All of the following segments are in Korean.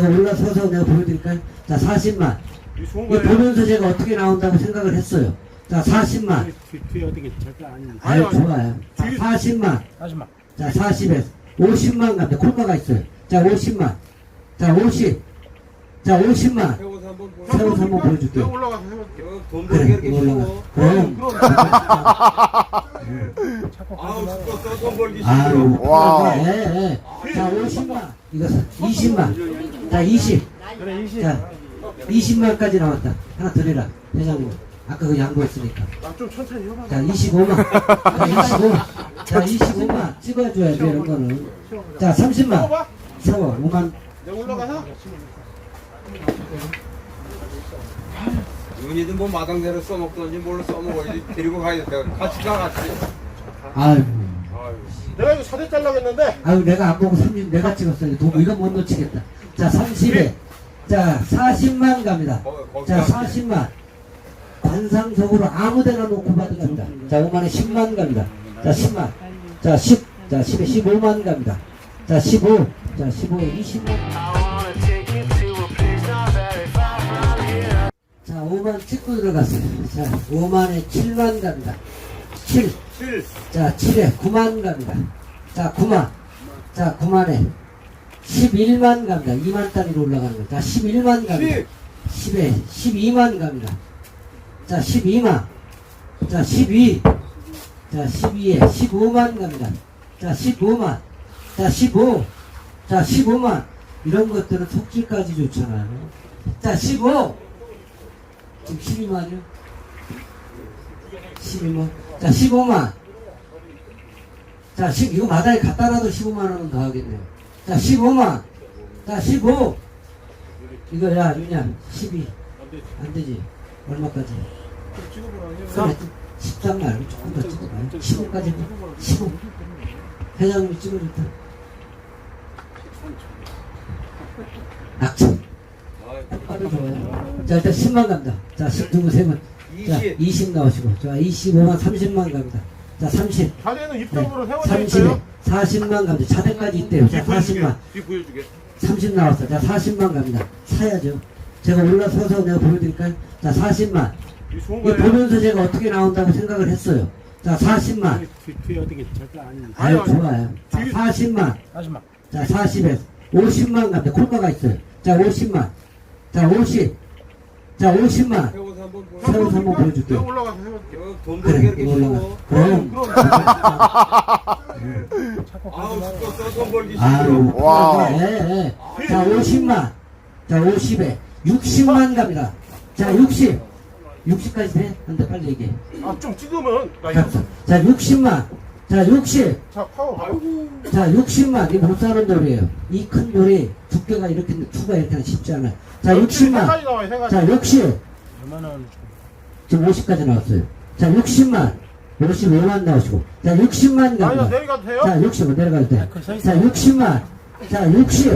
제가 올라서서 내가 보여드릴까요? 자, 40만. 이. 보면서 제가 어떻게 나온다고 생각을 했어요. 자, 40만. 뒤- 뒤에 어떻게 절대 아니에요. 아유. 좋아요. 자, 뒤에- 40만. 하지마. 자, 40에 50만 갑니다. 콜마가 있어요. 자, 50만. 자, 50. 자, 50만. 세워서 한번 보여. 보여줄게요. 올라가서 해볼게. 돈 그래, 벌기 이렇게 이거 올라가. 그럼. 자꾸 아우. 죽었어 돈 벌기 아유, 싫어. 와우. 예, 예. 자, 50만. 이거 20만. 자, 20. 그래 20. 자, 20만까지 나왔다. 하나 드리라. 회장님. 아까 그 양보했으니까. 아, 좀 천천히 해봐. 자, 25만. 자, 25만. 자, 25만. 찍어줘야지, 이런 거는. 자, 30만. 해봐. 세워. 5만. 내가 올라가서. 윤희도 뭐 마당대로 써먹던지 뭘로 써먹어야지 데리고 가야 돼. 같이 가 같이. 아유. 내가 이거 사대 잘라고 했는데. 아유, 내가 안 보고 30, 내가 찍었어요. 도구, 이거 못 놓치겠다. 자, 30에. 자, 40만 갑니다. 자, 가. 40만. 관상석으로 아무 데나 놓고 받습니다. 자, 5만에 10만 갑니다. 자, 10만. 자, 10. 자, 10에 15만 갑니다. 자, 15. 자, 15에 20만. 자, 5만 찍고 들어갔어요. 자, 5만에 7만 갑니다. 7. 7. 자, 7에 9만 갑니다. 자, 9만. 자, 9만에 11만 갑니다. 2만 단위로 올라가는 거. 자, 11만 갑니다. 10. 10 에 12만 갑니다. 자, 12만. 자, 12. 자, 12에 15만 갑니다. 자, 15만. 자, 15. 자, 15만. 이런 것들은 속질까지 좋잖아요. 자, 15. 지금 12만이요? 12만. 자, 15만. 자, 10, 이거 마다에 갖다 놔도 15만 원은 더 하겠네요. 자, 15만. 자, 15. 이거 야, 윤야, 12. 안 되지. 얼마까지? 그래, 13 말고 조금 더 찍어봐요. 15까지. 15. 회장님이 찍어줬다. 낙천. 바로 좋아요. 자, 일단 10만 갑니다. 자, 10 두고 세 번. 자, 20. 20 나오시고. 자, 25만 30만 갑니다. 자, 30. 자대는 네. 입장으로 세워져 30에 있어요. 40만 갑니다. 차대까지 있대요. 자, 40만. 뒤 보여주게. 30 나왔어. 자, 40만 갑니다. 사야죠. 제가 올라서서 내가 보여드릴까요? 자, 40만. 이 좋은 이거 거예요. 보면서 제가 어떻게 나온다고 생각을 했어요. 자, 40만. 뒤- 뒤에 어떻게 절대 아니에요. 아유. 좋아요. 자, 40만. 하지마. 자, 40에 50만 갑니다. 콜마가 있어요. 자, 50만. 자, 50. 자, 50만. 세워서 한번 보여. 세워서 한번 내가 보여줄게요. 올라가서 해볼게. 돈 그래, 이렇게 이거 올라가. 쉬워. 그럼. 자꾸 아우. 죽었어 돈 벌기 아유, 싫어. 와우. 예, 예. 자, 50만. 자, 50에 60만 갑니다. 자, 60. 60까지 돼? 근데 빨리 얘기해. 아, 좀 찍으면. 나 자, 이거. 자, 60만. 자, 60. 자, 파워. 아이고. 자, 60만. 이거 못 사는 돌이에요. 이 큰 돌이 두께가 이렇게, 투가 이렇게 하면 쉽지 않아요. 자, 60만. 가지 나와요, 세 가지. 자, 60. 얼마나 지금 50까지 나왔어요. 자, 60만. 55만 나오시고. 자, 60만 아니요, 갑니다. 내려가도 돼요? 자, 60만 내려갈 때. 그서 자, 60만. 자, 60.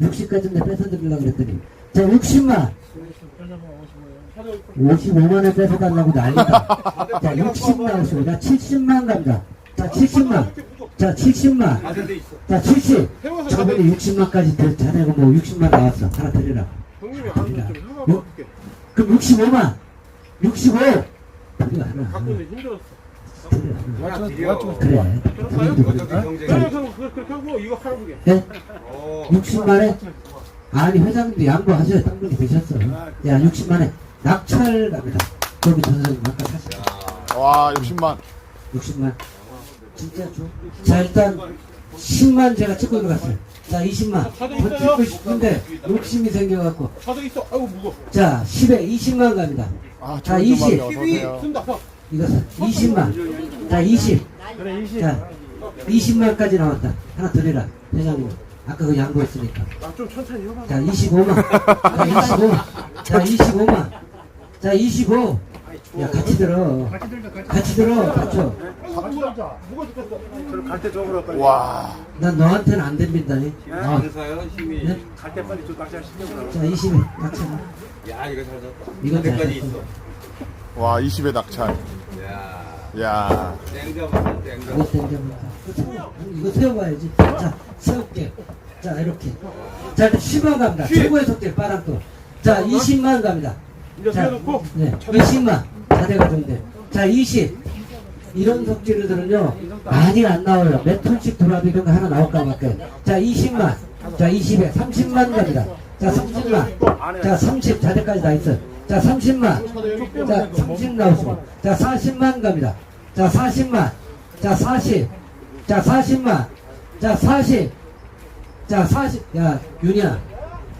60까지 내 뺏어드리려고 그랬더니. 자, 60만. 55만에 뺏어달라고 난리다. 자, 60 나오시고. 자, 70만 갑니다. 자, 70만. 자, 70만. 다른 데 있어. 자, 70. 세워서 저번에 자대. 60만까지 더 자네가 뭐 60만 나왔어. 하나 드리라. 형님이 하 그럼 65만. 65. 드려, 하나. 갖고 있는데 힘들었어. 드려, 하나. 야 드려. 그래. 드리도 어차피 그래. 경쟁이. 그래, 그럼 그- 그렇게 하고 이거 하나 보게. 예? 어. 60만에? 아니, 회장님도 양보하셔요. 딴 분이 되셨어. 야, 60만에 낙찰 갑니다. 거기 전 선생님 아까 사실 와, 60만. 60만. 진짜 줘. 자, 일단 10만 제가 찍고 들어갔어요. 자, 20만. 다들 더? 찍고 싶은데 욕심이 생겨갖고. 자대 있어. 아이고, 무거워. 자, 10에 20만 갑니다. 아, 자, 좀 20. 어서 오세요. 쓴다. 서. 이거 20만. 자, 20. 그래, 20. 자, 20만까지 나왔다. 하나 드리라. 회장님. 아까 그 양보했으니까. 아, 좀 천천히 해봐. 자, 25만. 자, 25. 자, 25만. 자, 25. 야, 같이 들어. 같이 들어. 무거워 죽겠어. 저를 갈때 저으로 빨리. 와, 난 너한테는 안 됩니다니. 어. 장사요 힘이. 네? 갈때 빨리 좀 낚시 시켜보라. 자, 20. 같이. 야 이거 잘잘 데까지 졌어. 있어. 와, 20의 낙찰. 야. 야, 땡잡았어 땡잡. 이거 땡겨볼까? 이거 세워봐야지. 자, 세울게. 자, 이렇게. 자, 일단 10만 갑니다. 최고의 속질, 빠랑도. 자, 20만 갑니다. 이제 자, 세워놓고 네, 20만. 자대가 좀 돼. 자, 20. 이런 속질들은요, 많이 안 나와요. 몇 톤씩 돌아도 이런 거 하나 나올까 말까요. 자, 20만. 자, 20에 30만 갑니다. 자, 30만. 자, 30. 자대까지 다 있어요. 자, 30만. 자, 30 나오시고. 자, 40만 갑니다. 자, 40만. 자, 40. 자, 40만. 자, 40. 자, 40. 야, 윤이야.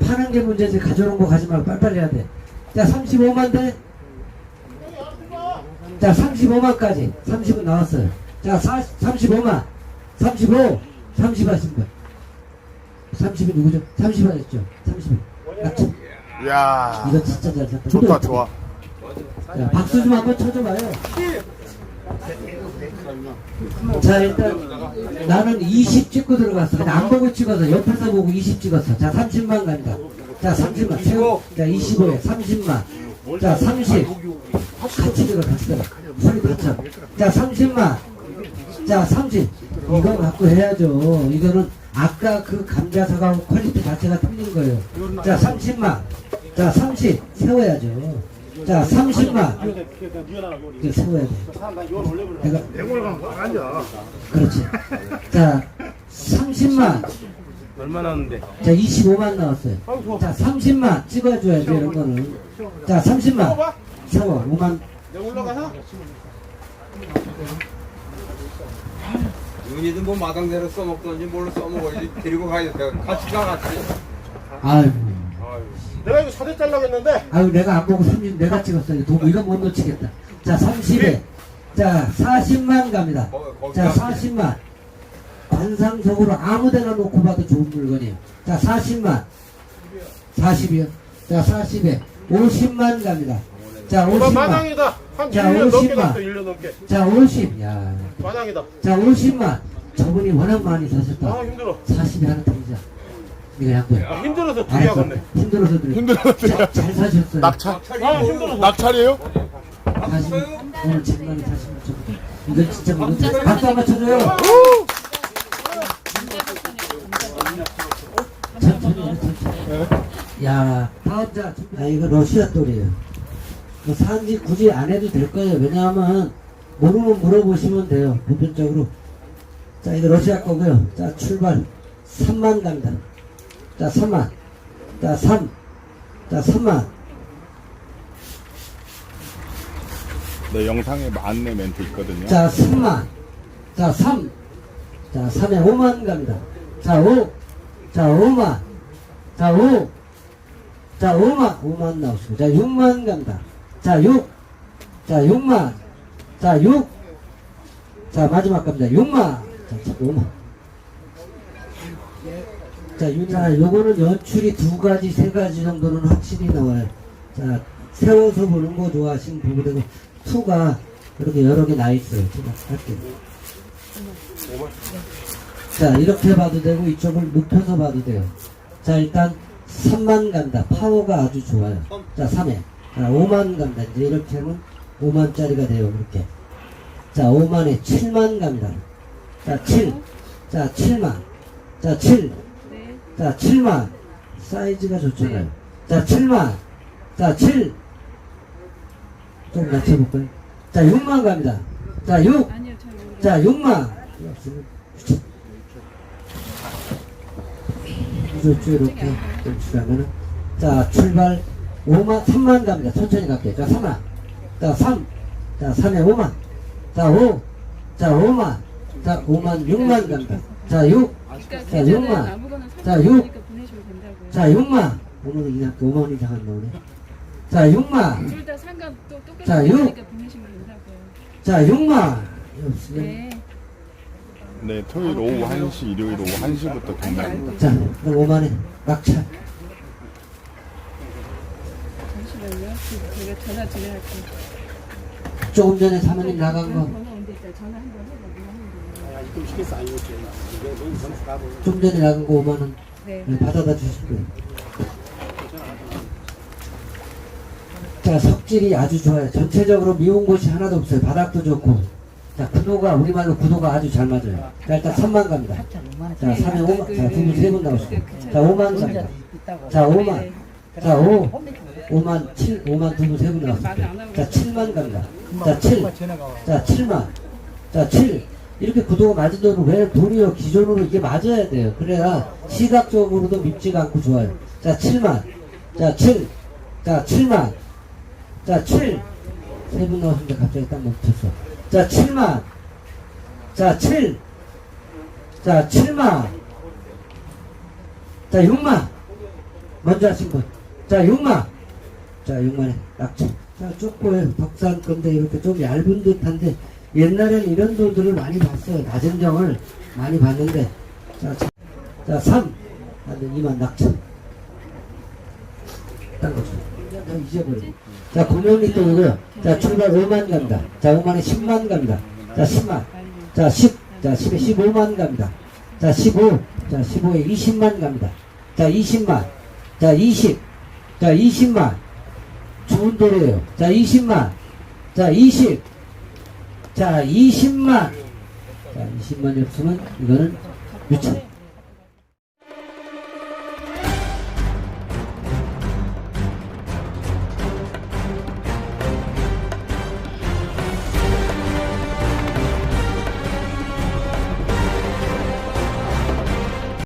파는 게 문제지. 가져오는 거 가지 말고 빨리빨리 해야 돼. 자, 35만 돼. 자, 35만까지. 30은 나왔어요. 자, 40, 35만. 35. 30 하신 분. 30이 누구죠? 30 하셨죠? 30. 아, 참, 야 이거 진짜 잘 쳤다. 좋다 좋아. 자, 박수 좀 한번 쳐줘봐요. 자, 일단 나는 20 찍고 들어갔어. 안 보고 찍어서 옆에서 보고 20 찍었어. 자, 30만 갑니다. 자, 30만. 세우. 자, 25에 30만. 자, 30. 같이 들어, 같이 들어. 소리 같이. 자, 30만. 자, 30. 이거 갖고 해야죠. 이거는 아까 그 감자사과 퀄리티 자체가 틀린 거예요. 자, 30만. 자, 30. 세워야죠. 자, 30만. 이거 세워야 돼. 내가, 앉아. 그렇지. 자, 30만. 얼마 나왔는데? 자, 25만 나왔어요. 자, 30만 찍어줘야지, 이런 거는. 자, 30만. 세워, 5만. 내가 올라가서? 윤희도 뭐 마당대로 써먹던지 뭘로 써먹어야지 데리고 가야 돼. 같이 가 같이. 아유. 내가 이거 사대 잘라고 했는데. 아유, 내가 안 보고 30, 내가 찍었어요. 도, 이거 못 놓치겠다. 자, 30에. 자, 40만 갑니다. 자, 40만. 관상적으로 아무 데나 놓고 봐도 좋은 물건이에요. 자, 40만. 40이요. 자, 40에. 50만 갑니다. 자, 이거 50만. 마당이다. 한 자, 1년 넘게 50만. 갔어, 1년 넘게. 자, 50. 야. 마당이다. 자, 50만. 저분이 워낙 많이 사셨다. 아, 힘들어. 40이 하나 드리자. 이거 양보해. 아, 힘들어서. 두개하겠네. 힘들어서 드려. 힘들어서 자, 잘 사셨어요. 낙찰 아, 힘들어서. 낙찰이에요? 사실 오늘 정말 사시면 좀 이건 진짜 모르겠 박수 한번 쳐줘요. 천천히 해, 천천히. 야, 다음 자, 아 이거 러시아 돌이에요. 뭐 산지 굳이 안 해도 될 거예요. 왜냐하면 모르면 물어보시면 돼요. 보편적으로. 자, 이거 러시아 거고요. 자, 출발 3만 갑니다. 자, 3만. 자, 3. 자, 3만. 내 영상에 안내 멘트 있거든요. 자, 3만. 자, 3. 자, 3에 5만 갑니다. 자, 5. 자, 5만. 자, 5. 자, 5만. 5만 나오시고. 자, 6만 갑니다. 자, 6. 자, 6만. 자, 6. 자, 마지막 갑니다. 6만. 자, 자 5만. 자, 윤사, 요거는 연출이 두 가지, 세 가지 정도는 확실히 나와요. 자, 세워서 보는 거 좋아하시는 부분이고, 투가 이렇게 여러 개 나 있어요. 제가 할게요. 자, 이렇게 봐도 되고, 이쪽을 눕혀서 봐도 돼요. 자, 일단, 3만 간다. 파워가 아주 좋아요. 자, 3에. 자, 5만 간다. 이제 이렇게 하면 5만짜리가 돼요. 이렇게. 자, 5만에 7만 갑니다. 자, 7. 자, 7만. 자, 7. 자, 7만. 사이즈가 좋잖아요. 자, 7만. 자, 7. 좀 낮춰볼까요? 자, 6만 갑니다. 자, 6. 아니요. 자, 6만. 이쪽 이렇게 연출하면은. 자, 출발 5만, 3만 갑니다. 천천히 갈게요. 자, 3만. 자, 3. 자, 3에 5만. 자, 5. 자, 5만. 자, 5만, 6만 갑니다. 자, 6. 그러니까 자, 계좌는 6만. 아무거나 자, 사진 6. 보니까 보내시면 된다고요. 자, 6만. 오늘은 이상 5만 이상 안 나오네. 자, 6만. 둘 다 상관 또 똑같이 자, 육. 보니까 보내시면 된다고요. 자, 6만. 없으면. 네. 네, 토요일 오후 1시, 일요일 오후 1시부터 경매합니다. 자, 그럼 5만에 낙찰. 제가 전화 드려할게요. 조금 전에 사모님 나간 거. 번호 온데 있다. 전화 한 번 해봐. 좀 전에 나간 거 5만원 네. 받아다 주실 거예요. 자, 석질이 아주 좋아요. 전체적으로 미운 곳이 하나도 없어요. 바닥도 좋고. 자, 구도가, 우리말로 구도가 아주 잘 맞아요. 자, 일단 3만 갑니다. 자, 3에 5만, 자, 두 분, 세분 나오시고. 자, 5만 갑니다. 자, 5만. 자, 5. 5만, 7, 5만 두 분, 세분 나왔습니다. 자, 7만 갑니다. 자, 7. 자, 7만. 자, 7. 이렇게 구도가 맞은 돈은 왜 돈이요? 기존으로 이게 맞아야 돼요. 그래야 시각적으로도 밉지가 않고 좋아요. 자, 7만. 자, 7. 자, 7만. 자, 7. 세 분 나왔는데 갑자기 딱 멈췄어. 자, 7만. 자, 7. 자, 7만. 자, 6만. 먼저 하신 분. 자, 6만. 자, 6만에 낙찰. 자, 쪼꼬에 덕산 건데 이렇게 좀 얇은 듯한데 옛날에는 이런 돈들을 많이 봤어요. 낮은 정을 많이 봤는데. 자, 자, 자 3. 아, 2만 낙찰. 딴 거죠. 다 잊어버려. 자, 공명리 또 이거요. 자, 출발 5만 갑니다. 자, 5만에 10만 갑니다. 자, 10만. 자, 10. 자, 10에 15만 갑니다. 자, 15. 자, 15에 20만 갑니다. 자, 20만. 자, 20. 자, 20만. 좋은 도로예요. 자, 20만. 자, 20. 자, 20만. 자, 20만이 없으면 이거는 유찰.